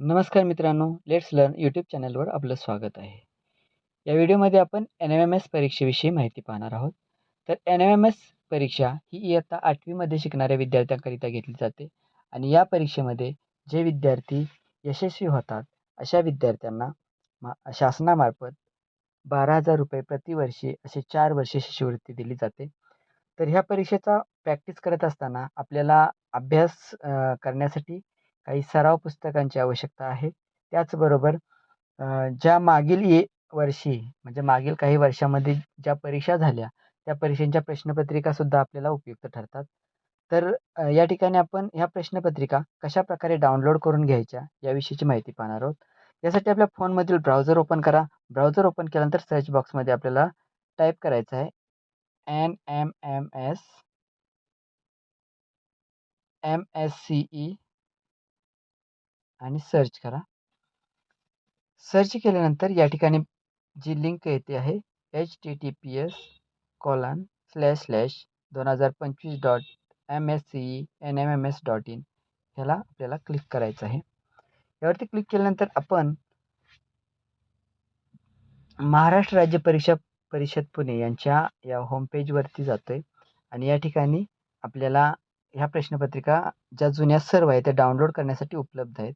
नमस्कार मित्रांनो let's learn YouTube चॅनलवर आपलं स्वागत आहे. या व्हिडिओमध्ये आपण एन एम एम एस परीक्षेविषयी माहिती पाहणार आहोत. तर एन एम एम एस परीक्षा ही इयत्ता आठवीमध्ये शिकणाऱ्या विद्यार्थ्यांकरिता घेतली जाते आणि या परीक्षेमध्ये जे विद्यार्थी यशस्वी होतात अशा विद्यार्थ्यांना मा शासनामार्फत बारा हजार रुपये प्रतिवर्षी असे चार वर्षे शिष्यवृत्ती दिली जाते. तर ह्या परीक्षेचा प्रॅक्टिस करत असताना आपल्याला अभ्यास करण्यासाठी काही सराव पुस्तकांची आवश्यकता आहे. त्याचबरोबर ज्या मागील ये वर्षी म्हणजे मागील काही वर्षामध्ये ज्या परीक्षा झाल्या त्या परीक्षांच्या प्रश्नपत्रिकासुद्धा आपल्याला उपयुक्त ठरतात. तर या ठिकाणी आपण ह्या प्रश्नपत्रिका कशा प्रकारे डाउनलोड करून घ्यायच्या याविषयीची माहिती पाहणार आहोत. यासाठी आपल्या फोनमधील ब्राउझर ओपन करा. ब्राउझर ओपन केल्यानंतर सर्च बॉक्समध्ये आपल्याला टाईप करायचं आहे. N M M S M S C E आणि सर्च करा. सर्च केल्यानंतर या ठिकाणी जी लिंक येते आहे H T T P S colon slash slash दोन हजार पंचवीस dot M S C E N M M S dot in ह्याला आपल्याला क्लिक करायचं आहे. यावरती क्लिक केल्यानंतर आपण महाराष्ट्र राज्य परीक्षा परिषद पुणे यांच्या या होमपेजवरती जातो आहे आणि या ठिकाणी आपल्याला ह्या प्रश्नपत्रिका ज्या जुन्या सर्व आहेत त्या डाउनलोड करण्यासाठी उपलब्ध आहेत.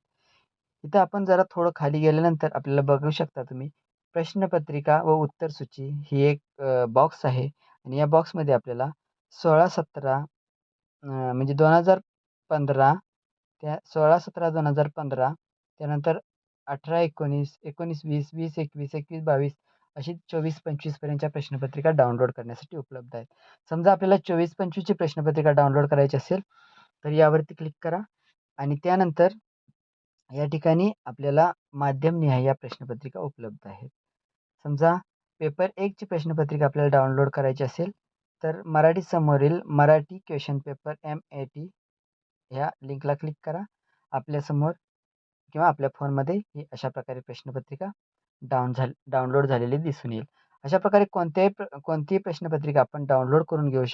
इथं आपण जरा थोडं खाली गेल्यानंतर आपल्याला बघू शकता तुम्ही. प्रश्नपत्रिका व उत्तरसूची ही एक बॉक्स आहे. आणि या बॉक्समध्ये आपल्याला सोळा सतरा म्हणजे दोन हजार पंधरा त्या सोळा सतरा दोन हजार पंधरा त्यानंतर अठरा एकोणीस एकोणीस वीस वीस एकवीस एकवीस बावीस अशी चोवीस पंचवीसपर्यंतच्या प्रश्नपत्रिका डाउनलोड करण्यासाठी उपलब्ध आहेत. समजा आपल्याला चोवीस पंचवीसची प्रश्नपत्रिका डाउनलोड करायची असेल तर यावरती क्लिक करा. आणि त्यानंतर या ठिकाणी आपल्याला माध्यमनिहाय या प्रश्नपत्रिका उपलब्ध आहेत. समजा पेपर एकची प्रश्नपत्रिका आपल्याला डाउनलोड करायची असेल तर मराठी समोरील Marathi question paper M A T ह्या लिंकला क्लिक करा. आपल्यासमोर किंवा आपल्या फोनमध्ये ही अशा प्रकारे प्रश्नपत्रिका डाऊन झाल डाउनलोड झालेली दिसून येईल. अशा प्रकारे कोणत्याही प्र कोणतीही प्रश्नपत्रिका आपण डाउनलोड करून घेऊ शकतो.